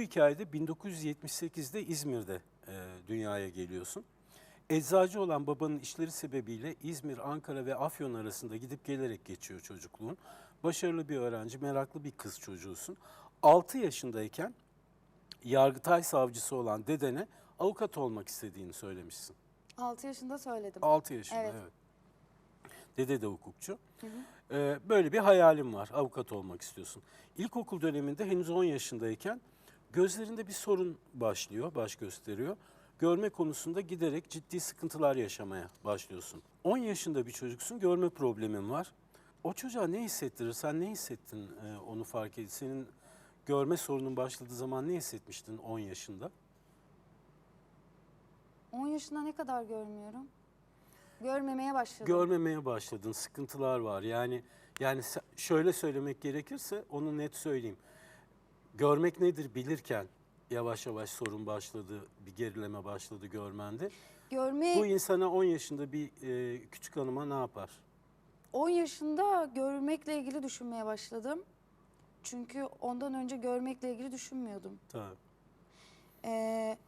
Bu hikayede 1978'de İzmir'de e, dünyaya geliyorsun. Eczacı olan babanın işleri sebebiyle İzmir, Ankara ve Afyon arasında gidip gelerek geçiyor çocukluğun. Başarılı bir öğrenci, meraklı bir kız çocuğusun. 6 yaşındayken Yargıtay savcısı olan dedene avukat olmak istediğini söylemişsin. 6 yaşında söyledim. 6 yaşında evet. Evet. Dede de hukukçu. Ee, böyle bir hayalim var. Avukat olmak istiyorsun. İlkokul döneminde henüz 10 yaşındayken gözlerinde bir sorun başlıyor, baş gösteriyor. Görme konusunda giderek ciddi sıkıntılar yaşamaya başlıyorsun. 10 yaşında bir çocuksun, görme problemin var. O çocuğa ne hissettirir? Sen ne hissettin e, onu fark edip? Senin görme sorunun başladığı zaman ne hissetmiştin 10 yaşında? 10 yaşında ne kadar görmüyorum? Görmemeye başladım. görmemeye başladın. Sıkıntılar var. Yani yani şöyle söylemek gerekirse onu net söyleyeyim. Görmek nedir bilirken yavaş yavaş sorun başladı, bir gerileme başladı görmende. Görme Bu insana 10 yaşında bir e, küçük hanıma ne yapar? 10 yaşında görmekle ilgili düşünmeye başladım. Çünkü ondan önce görmekle ilgili düşünmüyordum. Tabii. Ee,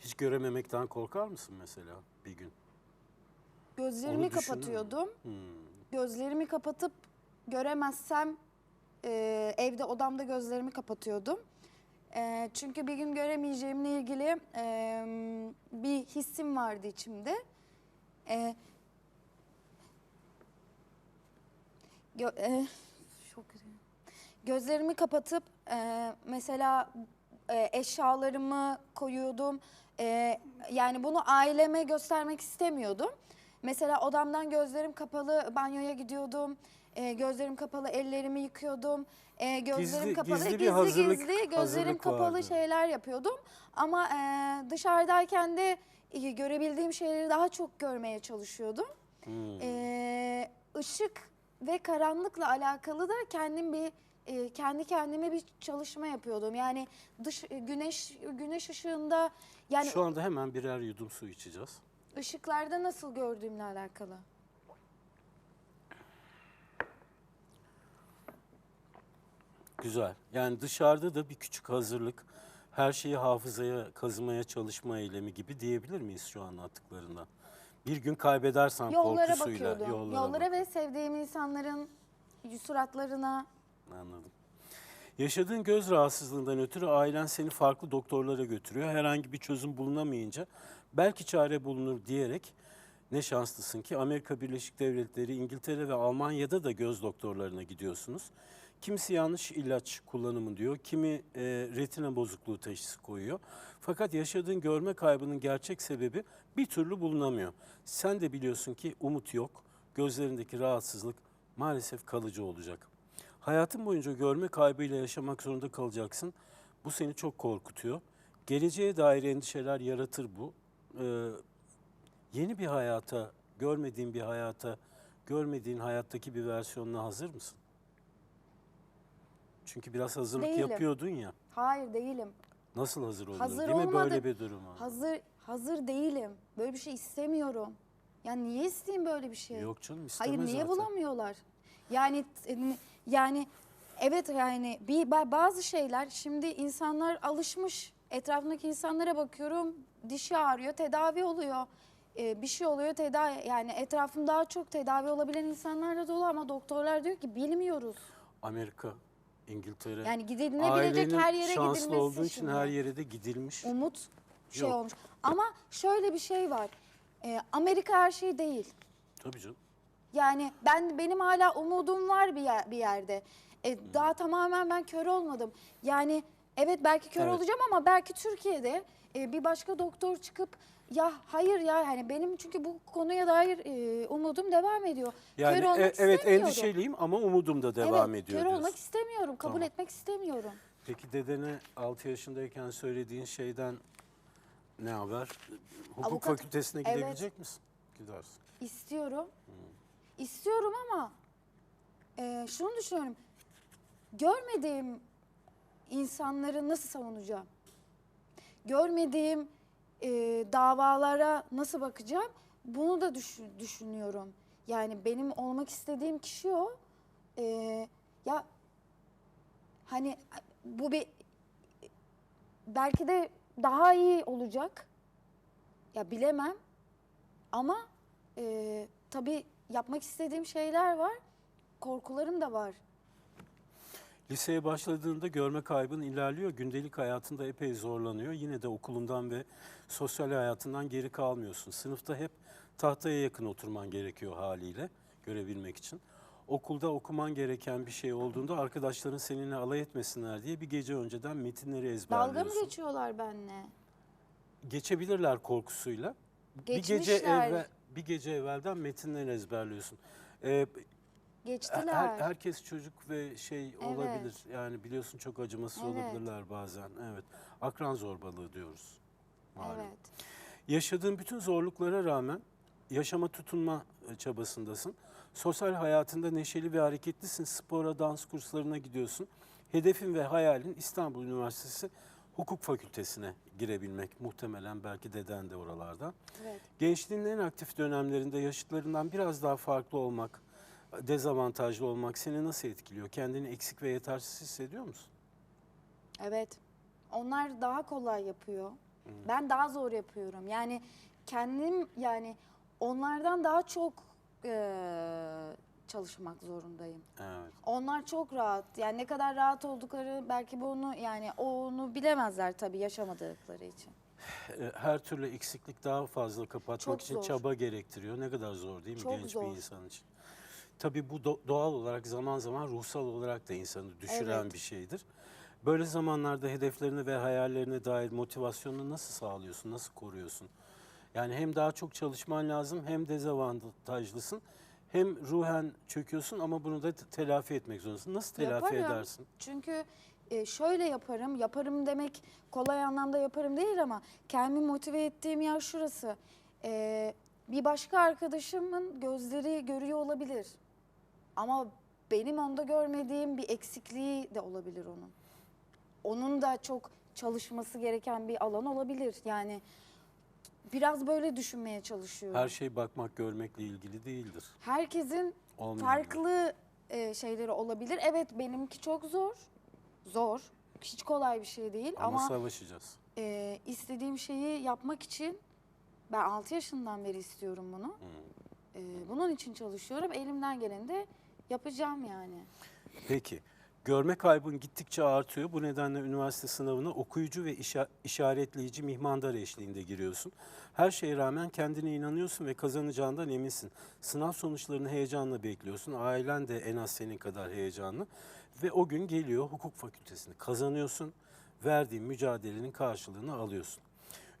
Hiç görememekten korkar mısın mesela bir gün? gözlerimi Onu düşündün mü? kapatıyordum. Hmm. Gözlerimi kapatıp göremezsem e, evde odamda gözlerimi kapatıyordum. E, çünkü bir gün göremeyeceğimle ilgili e, bir hissim vardı içimde. E, gö- e, çok. Gözlerimi kapatıp e, mesela e, eşyalarımı koyuyordum. E, yani bunu aileme göstermek istemiyordum. Mesela odamdan gözlerim kapalı banyoya gidiyordum. E, gözlerim kapalı ellerimi yıkıyordum. E, gözlerim Gizli- kapalı gizli bir gizli hazırlık- gizli gözlerim hazırlık kapalı vardı. şeyler yapıyordum. Ama e, dışarıdayken de e, görebildiğim şeyleri daha çok görmeye çalışıyordum. Işık ve karanlıkla alakalı da kendim bir e, kendi kendime bir çalışma yapıyordum. Yani dış güneş güneş ışığında yani Şu anda hemen birer yudum su içeceğiz. ışıklarda nasıl gördüğümle alakalı. Güzel. Yani dışarıda da bir küçük hazırlık, her şeyi hafızaya kazımaya çalışma eylemi gibi diyebilir miyiz şu an attıklarından? Bir gün kaybedersen Yollara korkusuyla bakıyordum. yollara, Yollara, bak- ve sevdiğim insanların suratlarına Anladım. Yaşadığın göz rahatsızlığından ötürü ailen seni farklı doktorlara götürüyor. Herhangi bir çözüm bulunamayınca belki çare bulunur diyerek ne şanslısın ki Amerika Birleşik Devletleri, İngiltere ve Almanya'da da göz doktorlarına gidiyorsunuz. Kimisi yanlış ilaç kullanımı diyor, kimi e, retina bozukluğu teşhisi koyuyor. Fakat yaşadığın görme kaybının gerçek sebebi bir türlü bulunamıyor. Sen de biliyorsun ki umut yok, gözlerindeki rahatsızlık maalesef kalıcı olacak. Hayatın boyunca görme kaybıyla yaşamak zorunda kalacaksın. Bu seni çok korkutuyor. Geleceğe dair endişeler yaratır bu. Ee, yeni bir hayata, görmediğin bir hayata, görmediğin hayattaki bir versiyonuna hazır mısın? Çünkü biraz hazırlık Değilim. yapıyordun ya. hayır değilim. Nasıl hazır olunur? Hazır Değil mi böyle bir duruma? Hazır hazır değilim. Böyle bir şey istemiyorum. Yani niye isteyeyim böyle bir şey? Yok canım isteme Hayır niye zaten. bulamıyorlar? Yani yani evet yani bir ba- bazı şeyler şimdi insanlar alışmış. Etrafındaki insanlara bakıyorum dişi ağrıyor tedavi oluyor. Ee, bir şey oluyor tedavi yani etrafım daha çok tedavi olabilen insanlarla dolu ama doktorlar diyor ki bilmiyoruz. Amerika, İngiltere. Yani gidilebilecek her yere şanslı gidilmesi olduğu için şimdi. her yere de gidilmiş. Umut şey Yok. olmuş. Ama şöyle bir şey var. Ee, Amerika her şey değil. Tabii canım. Yani ben benim hala umudum var bir yer, bir yerde. E, daha tamamen ben kör olmadım. Yani evet belki kör Evet. olacağım ama belki Türkiye'de e, bir başka doktor çıkıp ya hayır ya hani benim çünkü bu konuya dair e, umudum devam ediyor. Yani kör olmak e- evet istemiyorum. endişeliyim ama umudum da devam evet, ediyor kör diyorsun. olmak istemiyorum. Kabul Tamam. etmek istemiyorum. Peki dedene 6 yaşındayken söylediğin şeyden ne haber? Hukuk Avukat- fakültesine Evet. gidebilecek misin? Gidersin. İstiyorum. İstiyorum ama e, şunu düşünüyorum. Görmediğim insanları nasıl savunacağım? Görmediğim e, davalara nasıl bakacağım? Bunu da düşün- düşünüyorum. Yani benim olmak istediğim kişi o. E, ya hani bu bir belki de daha iyi olacak. Ya bilemem. Ama e, tabii yapmak istediğim şeyler var. Korkularım da var. Liseye başladığında görme kaybın ilerliyor. Gündelik hayatında epey zorlanıyor. Yine de okulundan ve sosyal hayatından geri kalmıyorsun. Sınıfta hep tahtaya yakın oturman gerekiyor haliyle görebilmek için. Okulda okuman gereken bir şey olduğunda arkadaşların seninle alay etmesinler diye bir gece önceden metinleri Dalga ezberliyorsun. mı geçiyorlar benimle? Geçebilecekler korkusuyla. Bir gece Geçmişler. evvel bir gece evvelden metinleri ezberliyorsun. Ee, Geçtiler. her- herkes çocuk ve şey Evet. olabilir. Yani biliyorsun çok acımasız Evet. olabilirler bazen. Evet. Akran zorbalığı diyoruz. malum. evet. Yaşadığın bütün zorluklara rağmen yaşama tutunma e, çabasındasın. Sosyal hayatında neşeli ve hareketlisin. Spora, dans kurslarına gidiyorsun. Hedefin ve hayalin İstanbul Üniversitesi Hukuk Fakültesine girebilmek. Muhtemelen belki deden de oralardan. Evet. Gençliğin en aktif dönemlerinde yaşıtlarından biraz daha farklı olmak, dezavantajlı olmak seni nasıl etkiliyor? Kendini eksik ve yetersiz hissediyor musun? Evet. Onlar daha kolay yapıyor. Ben daha zor yapıyorum. Yani kendim yani onlardan daha çok eee, çalışmak zorundayım. Evet. Onlar çok rahat. Yani ne kadar rahat oldukları belki bunu yani onu bilemezler tabii yaşamadıkları için. E, Her türlü eksiklik daha fazla kapatmak Çok için zor. çaba gerektiriyor. Ne kadar zor değil mi Çok genç zor. bir insan için? Tabii bu do- doğal olarak zaman zaman ruhsal olarak da insanı düşüren Evet. bir şeydir. Böyle zamanlarda hedeflerine ve hayallerine dair motivasyonunu nasıl sağlıyorsun, nasıl koruyorsun? Yani hem daha çok çalışman lazım hem dezavantajlısın. Hem ruhen çöküyorsun ama bunu da te- telafi etmek zorundasın. Nasıl telafi Yaparım. edersin? Çünkü e, şöyle yaparım, yaparım demek kolay anlamda yaparım değil ama kendimi motive ettiğim yer şurası. E, bir başka arkadaşımın gözleri görüyor olabilir. Ama benim onda görmediğim bir eksikliği de olabilir onun. Onun da çok çalışması gereken bir alan olabilir. Yani biraz böyle düşünmeye çalışıyorum. Her şey bakmak, görmekle ilgili değildir. Herkesin Olmuyor. farklı e, şeyleri olabilir. Evet benimki çok zor. Zor. Hiç kolay bir şey değil Ama, ama, savaşacağız. e, istediğim şeyi yapmak için ben 6 yaşından beri istiyorum bunu. E, bunun için çalışıyorum. Elimden geleni de yapacağım yani. Peki. Görme kaybın gittikçe artıyor. Bu nedenle üniversite sınavına okuyucu ve işa- işaretleyici mihmandar eşliğinde giriyorsun. Her şeye rağmen kendine inanıyorsun ve kazanacağından eminsin. Sınav sonuçlarını heyecanla bekliyorsun. Ailen de en az senin kadar heyecanlı. Ve o gün geliyor hukuk fakültesini kazanıyorsun. Verdiğin mücadelenin karşılığını alıyorsun.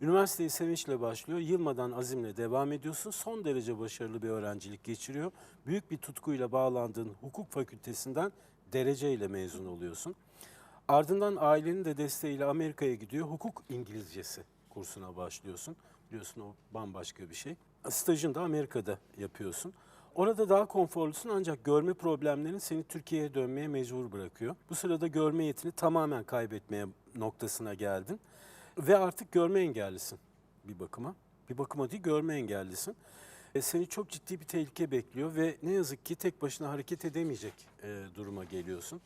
Üniversiteyi sevinçle başlıyor, yılmadan azimle devam ediyorsun. Son derece başarılı bir öğrencilik geçiriyor. Büyük bir tutkuyla bağlandığın hukuk fakültesinden dereceyle mezun oluyorsun. Ardından ailenin de desteğiyle Amerika'ya gidiyor. Hukuk İngilizcesi kursuna başlıyorsun. Biliyorsun o bambaşka bir şey. Stajını da Amerika'da yapıyorsun. Orada daha konforlusun ancak görme problemlerin seni Türkiye'ye dönmeye mecbur bırakıyor. Bu sırada görme yetini tamamen kaybetmeye noktasına geldin. Ve artık görme engellisin bir bakıma. Bir bakıma değil görme engellisin. E, seni çok ciddi bir tehlike bekliyor ve ne yazık ki tek başına hareket edemeyecek e, duruma geliyorsun.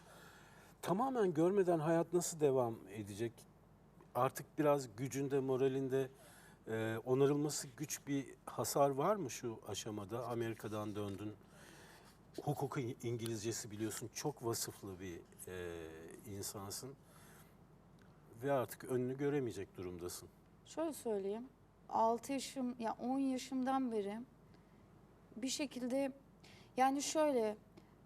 Tamamen görmeden hayat nasıl devam edecek? Artık biraz gücünde, moralinde e, onarılması güç bir hasar var mı şu aşamada? Amerika'dan döndün. Hukuk İngilizcesi biliyorsun çok vasıflı bir e, insansın. Ve artık önünü göremeyecek durumdasın. Şöyle söyleyeyim. 6 yaşım ya 10 yaşımdan beri bir şekilde yani şöyle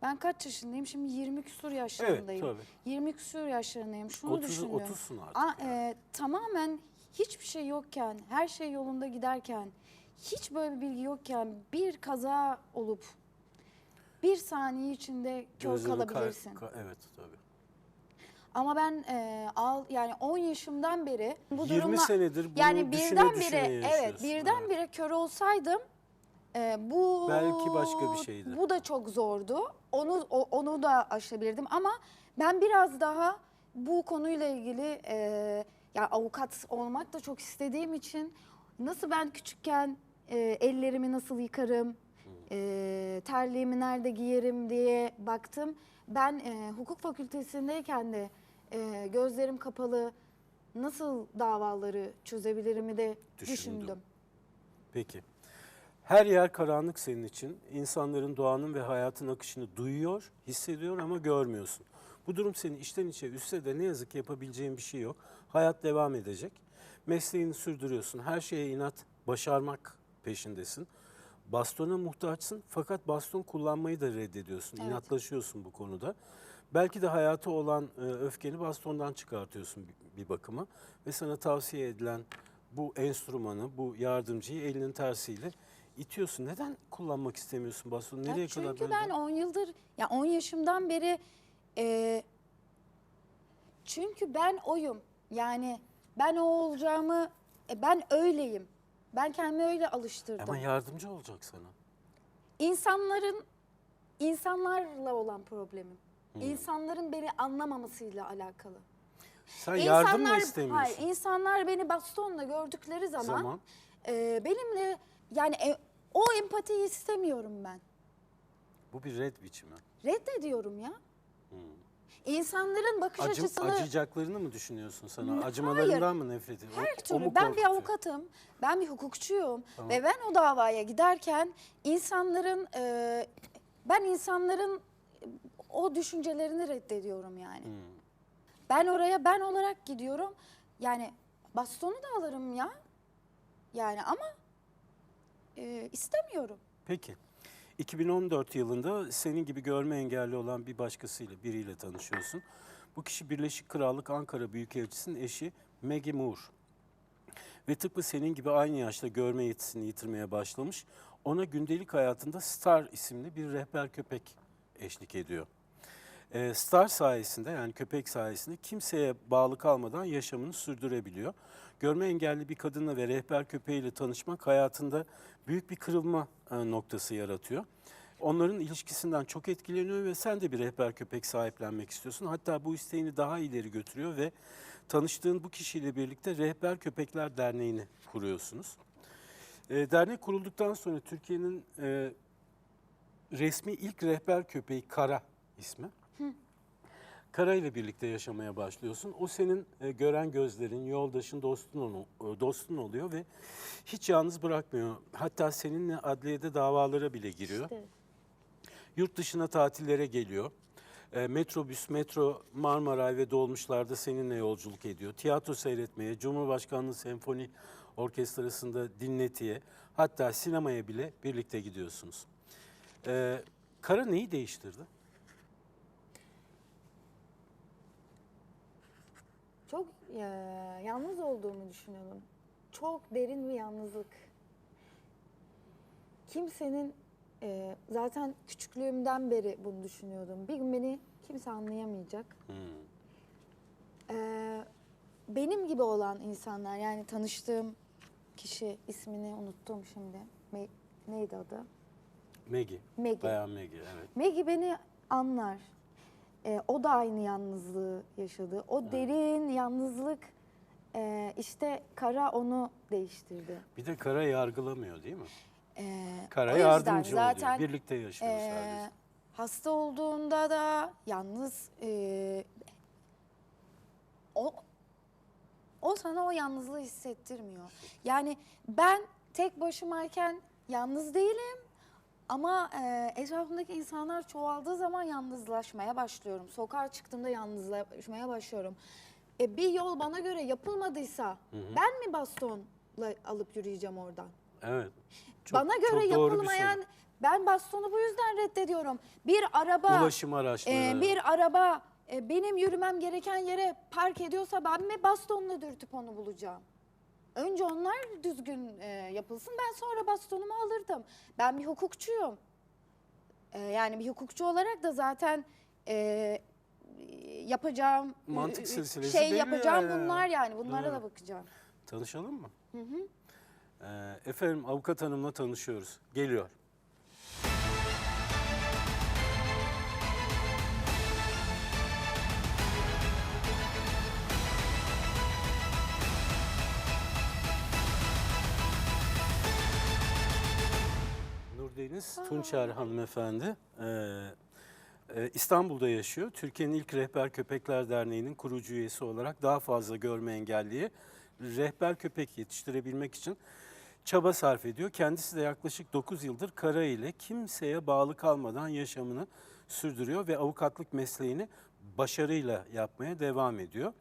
ben kaç yaşındayım? Şimdi 20 küsur Evet yaşlarındayım. tabii. 20 küsur yaşlarındayım. Şunu 30, düşünüyorum. 30'sun artık. A- yani. e, tamamen hiçbir şey yokken, her şey yolunda giderken, hiç böyle bir bilgi yokken bir kaza olup bir saniye içinde kör Gözlerini kay- kalabilirsin. ka- evet tabii. Ama ben e, al yani 10 yaşımdan beri bu 20 durumla senedir bunu yani düşüne birdenbire düşüne evet yaşıyorsun. birdenbire kör olsaydım e, bu Belki başka bir şeydi. Bu da çok zordu. Onu o- onu da aşabilirdim ama ben biraz daha bu konuyla ilgili e, ya avukat olmak da çok istediğim için nasıl ben küçükken e, ellerimi nasıl yıkarım, e, terliğimi nerede giyerim diye baktım. Ben e, hukuk fakültesindeyken de e, gözlerim kapalı nasıl davaları çözebilirimi de Düşündüm. düşündüm. Peki. Her yer karanlık senin için. İnsanların doğanın ve hayatın akışını duyuyor, hissediyor ama görmüyorsun. Bu durum seni içten içe üstse de ne yazık ki yapabileceğin bir şey yok. Hayat devam edecek. Mesleğini sürdürüyorsun. Her şeye inat, başarmak peşindesin. Bastona muhtaçsın fakat baston kullanmayı da reddediyorsun. Evet. İnatlaşıyorsun bu konuda. Belki de hayatı olan e, öfkeni bastondan çıkartıyorsun bir- bir bakıma. Ve sana tavsiye edilen bu enstrümanı, bu yardımcıyı elinin tersiyle itiyorsun. Neden kullanmak istemiyorsun bastonu? Ya Nereye çünkü kadar böyle? ben 10 yıldır ya 10 yaşımdan beri e, çünkü ben oyum. Yani ben o olacağımı e, ben öyleyim. Ben kendimi öyle alıştırdım. Ama yardımcı olacak sana. İnsanların insanlarla olan problemim. İnsanların beni anlamamasıyla alakalı. Sen yardım mı istemiyorsun? Hayır, insanlar beni bastonla gördükleri zaman, Zaman. e, benimle yani e, o empatiyi istemiyorum ben. Bu bir red biçimi. Reddediyorum ya. İnsanların bakış Acım, açısını acıyacaklarını mı düşünüyorsun sana? Acımalarından mı nefret ediyorsun? her O- o türlü mu ben bir korkutuyor? avukatım, ben bir hukukçuyum ve ben o davaya giderken insanların e, ben insanların o düşüncelerini reddediyorum yani. Hmm. Ben oraya ben olarak gidiyorum. Yani bastonu da alırım ya. Yani ama e, istemiyorum. Peki. 2014 yılında senin gibi görme engelli olan bir başkasıyla, biriyle tanışıyorsun. Bu kişi Birleşik Krallık Ankara Büyükelçisi'nin eşi Maggie Moore. Ve tıpkı senin gibi aynı yaşta görme yetisini yitirmeye başlamış. Ona gündelik hayatında Star isimli bir rehber köpek eşlik ediyor. Ee, Star sayesinde yani köpek sayesinde kimseye bağlı kalmadan yaşamını sürdürebiliyor. Görme engelli bir kadınla ve rehber köpeğiyle tanışmak hayatında büyük bir kırılma e, noktası yaratıyor. Onların ilişkisinden çok etkileniyor ve sen de bir rehber köpek sahiplenmek istiyorsun. Hatta bu isteğini daha ileri götürüyor ve tanıştığın bu kişiyle birlikte Rehber Köpekler Derneği'ni kuruyorsunuz. E, dernek kurulduktan sonra Türkiye'nin e, resmi ilk rehber köpeği Kara ismi. Kara ile birlikte yaşamaya başlıyorsun. O senin e, gören gözlerin, yoldaşın, dostun, olu- e, dostun oluyor ve hiç yalnız bırakmıyor. Hatta seninle adliyede davalara bile giriyor. İşte Yurt dışına tatillere geliyor. E, metrobüs, metro, Marmaray ve dolmuşlarda seninle yolculuk ediyor. Tiyatro seyretmeye, Cumhurbaşkanlığı Senfoni Orkestrası'nda dinletiye, hatta sinemaya bile birlikte gidiyorsunuz. E, Kara neyi değiştirdi? çok e, yalnız olduğumu düşünüyordum. Çok derin bir yalnızlık. Kimsenin e, zaten küçüklüğümden beri bunu düşünüyordum. Bir gün beni kimse anlayamayacak. Hmm. Ee, benim gibi olan insanlar yani tanıştığım kişi ismini unuttum şimdi. Me- neydi adı? Maggie. Maggie. Bayağı Maggie, evet. Maggie beni anlar. Ee, o da aynı yalnızlığı yaşadı. O derin yalnızlık e, işte Kara onu değiştirdi. Bir de Kara yargılamıyor değil mi? Ee, Kara yardımcı zaten oluyor. Birlikte yaşıyor Ee, sadece. hasta olduğunda da yalnız e, o o sana o yalnızlığı hissettirmiyor. Yani ben tek başımayken yalnız değilim ama e, etrafımdaki insanlar çoğaldığı zaman yalnızlaşmaya başlıyorum. Sokağa çıktığımda yalnızlaşmaya başlıyorum. E, bir yol bana göre yapılmadıysa ben mi bastonla alıp yürüyeceğim oradan? Evet. Çok- Bana göre çok yapılmayan ben bastonu bu yüzden reddediyorum. Bir araba Ulaşım araçları. e, bir araba e, benim yürümem gereken yere park ediyorsa ben mi bastonla dürtüp onu bulacağım? Önce onlar düzgün e, yapılsın ben sonra bastonumu alırdım. Ben bir hukukçuyum. E, yani bir hukukçu olarak da zaten e, yapacağım Mantık e, silsilesi şey belli yapacağım ya. bunlar yani bunlara Doğru. da bakacağım. Tanışalım mı? Ee, efendim avukat hanımla tanışıyoruz. Geliyor. Nurdeniz Tunçer hanımefendi. Ee, Ee, İstanbul'da yaşıyor. Türkiye'nin ilk Rehber Köpekler Derneği'nin kurucu üyesi olarak daha fazla görme engelliye rehber köpek yetiştirebilmek için çaba sarf ediyor. Kendisi de yaklaşık 9 yıldır kara ile kimseye bağlı kalmadan yaşamını sürdürüyor ve avukatlık mesleğini başarıyla yapmaya devam ediyor.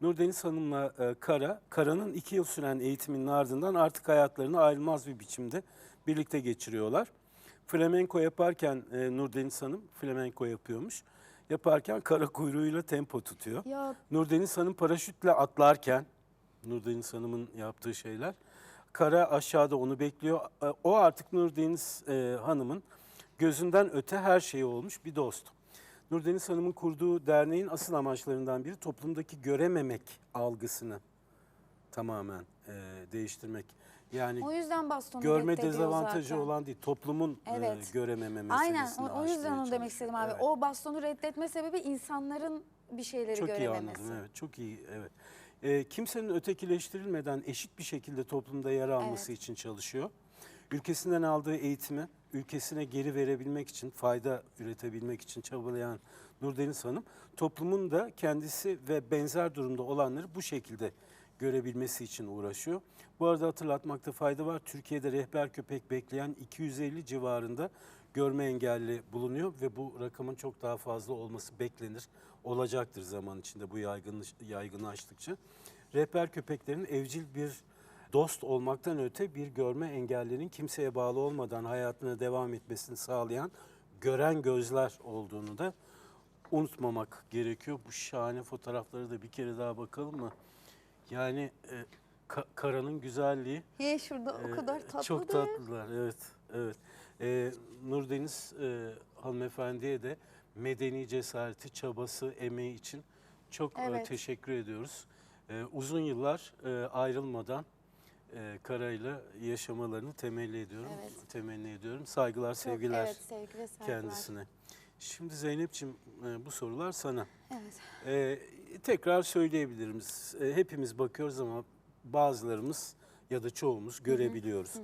Nurdeniz Hanım'la e, Kara, Kara'nın iki yıl süren eğitiminin ardından artık hayatlarını ayrılmaz bir biçimde birlikte geçiriyorlar. Flamenko yaparken e, Nurdeniz Hanım flamenko yapıyormuş. Yaparken kara kuyruğuyla tempo tutuyor. Ya Nurdeniz Hanım paraşütle atlarken, Nurdeniz Hanım'ın yaptığı şeyler, Kara aşağıda onu bekliyor. E, O artık Nurdeniz e, Hanım'ın gözünden öte her şeyi olmuş bir dost. Nurdeniz Hanım'ın kurduğu derneğin asıl amaçlarından biri toplumdaki görememek algısını tamamen e, değiştirmek. Yani o yüzden bastonu görme dezavantajı zaten. olan değil, toplumun e, Evet. görememe meselesini Aynen o, o yüzden onu demek istedim abi. Evet. O bastonu reddetme sebebi insanların bir şeyleri Çok iyi görememesi. anladım. Evet, çok iyi. Evet. Ee, kimsenin ötekileştirilmeden eşit bir şekilde toplumda yer alması için çalışıyor. Ülkesinden aldığı eğitimi ülkesine geri verebilmek için, fayda üretebilmek için çabalayan Nurdeniz Hanım, toplumun da kendisi ve benzer durumda olanları bu şekilde görebilmesi için uğraşıyor. Bu arada hatırlatmakta fayda var. Türkiye'de rehber köpek bekleyen 250 civarında görme engelli bulunuyor ve bu rakamın çok daha fazla olması beklenir. Olacaktır zaman içinde bu yaygınlaş, yaygınlaştıkça. Rehber köpeklerin evcil bir dost olmaktan öte bir görme engellinin kimseye bağlı olmadan hayatına devam etmesini sağlayan gören gözler olduğunu da unutmamak gerekiyor. Bu şahane fotoğrafları da bir kere daha bakalım mı? Yani e, ka- karanın güzelliği. He şurada o Ee, kadar tatlı Çok değil. tatlılar, evet. evet. Ee, Nurdeniz e, hanımefendiye de medeni cesareti, çabası, emeği için çok e, Evet. teşekkür ediyoruz. Ee, uzun yıllar e, ayrılmadan e, Kara'yla yaşamalarını temelli ediyorum. Evet. Temenni ediyorum. Saygılar, Çok- sevgiler evet, sevgi ve saygılar. kendisine. Şimdi Zeynep'ciğim e, bu sorular sana. Evet. Ee, tekrar söyleyebilirim. Ee, hepimiz bakıyoruz ama bazılarımız ya da çoğumuz görebiliyoruz.